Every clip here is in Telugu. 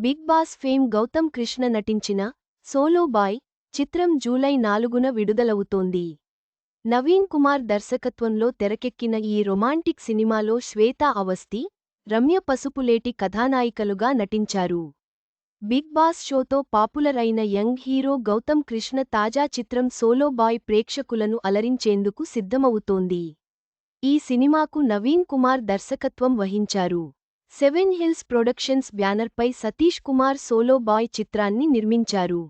Big boss fame Gautham Krishna నటించిన సోలో బాయ్ చిత్రం జూలై నాలుగున విడుదలవుతోంది. నవీన్ కుమార్ దర్శకత్వంలో తెరకెక్కిన ఈ రొమాంటిక్ సినిమాలో శ్వేతా అవస్థి రమ్య పసుపులేటి కథానాయికలుగా నటించారు. బిగ్ బాస్ షోతో పాపులర్ అయిన యంగ్ హీరో గౌతమ్ కృష్ణ తాజా చిత్రం సోలో బాయ్ ప్రేక్షకులను అలరించేందుకు సిద్ధమవుతోంది. ఈ సినిమాకు నవీన్ కుమార్ దర్శకత్వం వహించారు. సెవెన్ హిల్స్ ప్రొడక్షన్స్ బ్యానర్పై సతీష్ కుమార్ సోలో బాయ్ చిత్రాన్ని నిర్మించారు.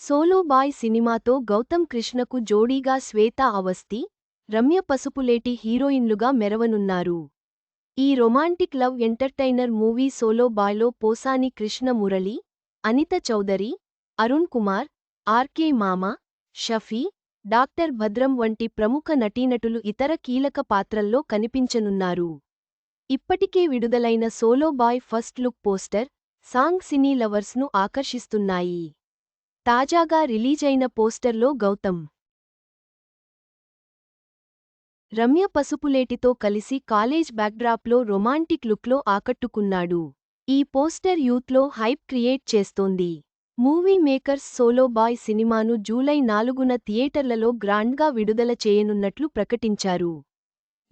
సోలో బాయ్ సినిమాతో గౌతమ్ కృష్ణకు జోడీగా శ్వేత అవస్థి రమ్య పసుపులేటి హీరోయిన్లుగా మెరవనున్నారు. ఈ romantic love entertainer movie solo బాయ్లో Posani Krishna Murali Anitha Chowdary Arun Kumar RK మామ షఫీ డాక్టర్ భద్రం వంటి ప్రముఖ నటీనటులు ఇతర కీలక పాత్రల్లో కనిపించనున్నారు. ఇప్పటికే విడుదలైన solo boy first look poster song cine లవర్స్ను ఆకర్షిస్తున్నాయి. తాజాగా రిలీజైన పోస్టర్లో గౌతమ్. రమ్య పసుపులేటితో కలిసి కాలేజ్ బ్యాక్డ్రాప్లో రొమాంటిక్ లుక్లో ఆకట్టుకున్నాడు. ఈ పోస్టర్ యూత్లో హైప్ క్రియేట్ చేస్తోంది. మూవీ మేకర్స్ సోలో బాయ్ సినిమాను జూలై నాలుగున థియేటర్లలో గ్రాండ్గా విడుదల చేయనున్నట్లు ప్రకటించారు.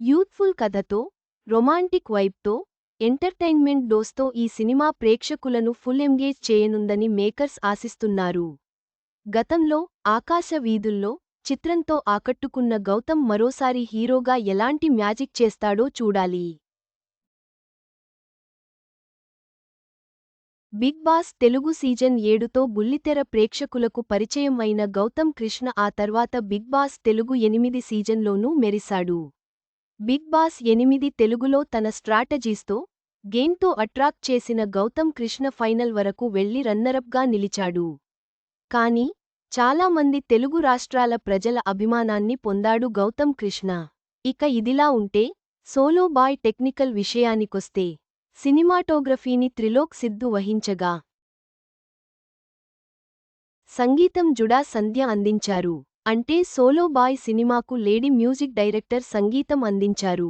యూత్ఫుల్ కథతో రొమాంటిక్ వైబ్తో ఎంటర్టైన్మెంట్ డోస్తో ఈ సినిమా ప్రేక్షకులను ఫుల్ ఎంగేజ్ చేయనుందని మేకర్స్ ఆశిస్తున్నారు. గతంలో ఆకాశ వీధుల్లో చిత్రంతో ఆకట్టుకున్న గౌతమ్ మరోసారి హీరోగా ఎలాంటి మ్యాజిక్ చేస్తాడో చూడాలి. బిగ్ బాస్ తెలుగు సీజన్ ఏడుతో బుల్లితెర ప్రేక్షకులకు పరిచయం అయిన గౌతమ్ కృష్ణ ఆ తర్వాత బిగ్ బాస్ తెలుగు ఎనిమిది సీజన్లోనూ మెరిశాడు. బిగ్ బాస్ ఎనిమిది తెలుగులో తన స్ట్రాటజీస్తో గేమ్తో అట్రాక్ట్ చేసిన గౌతమ్ కృష్ణ ఫైనల్ వరకు వెళ్ళి రన్నరప్గా నిలిచాడు. కాని చాలామంది తెలుగు రాష్ట్రాల ప్రజల అభిమానాన్ని పొందాడు గౌతమ్ కృష్ణ. ఇక ఇదిలా ఉంటే సోలో బాయ్ టెక్నికల్ విషయానికొస్తే సినిమాటోగ్రఫీని త్రిలోక్ సిద్ధు వహించగా. సంగీతం జుడా సంధ్య అందించారు. అంటే సోలో బాయ్ సినిమాకు లేడీ మ్యూజిక్ డైరెక్టర్ సంగీతం అందించారు.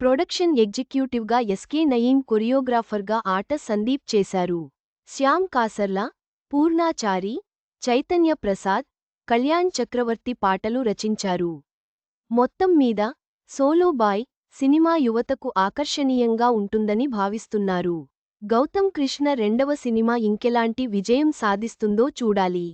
ప్రొడక్షన్ ఎగ్జిక్యూటివ్గా ఎస్కే నయీం కొరియోగ్రాఫర్గా ఆట సందీప్ చేశారు. శ్యామ్ కాసర్లా పూర్ణాచారి చైతన్య ప్రసాద్ కళ్యాణ్ చక్రవర్తి పాటలు రచించారు. మొత్తం మీద సోలో బాయ్ సినిమా యువతకు ఆకర్షణీయంగా ఉంటుందని భావిస్తున్నారు. గౌతమ్ కృష్ణ రెండవ సినిమా ఇంకెలాంటి విజయం సాధిస్తుందో చూడాలి.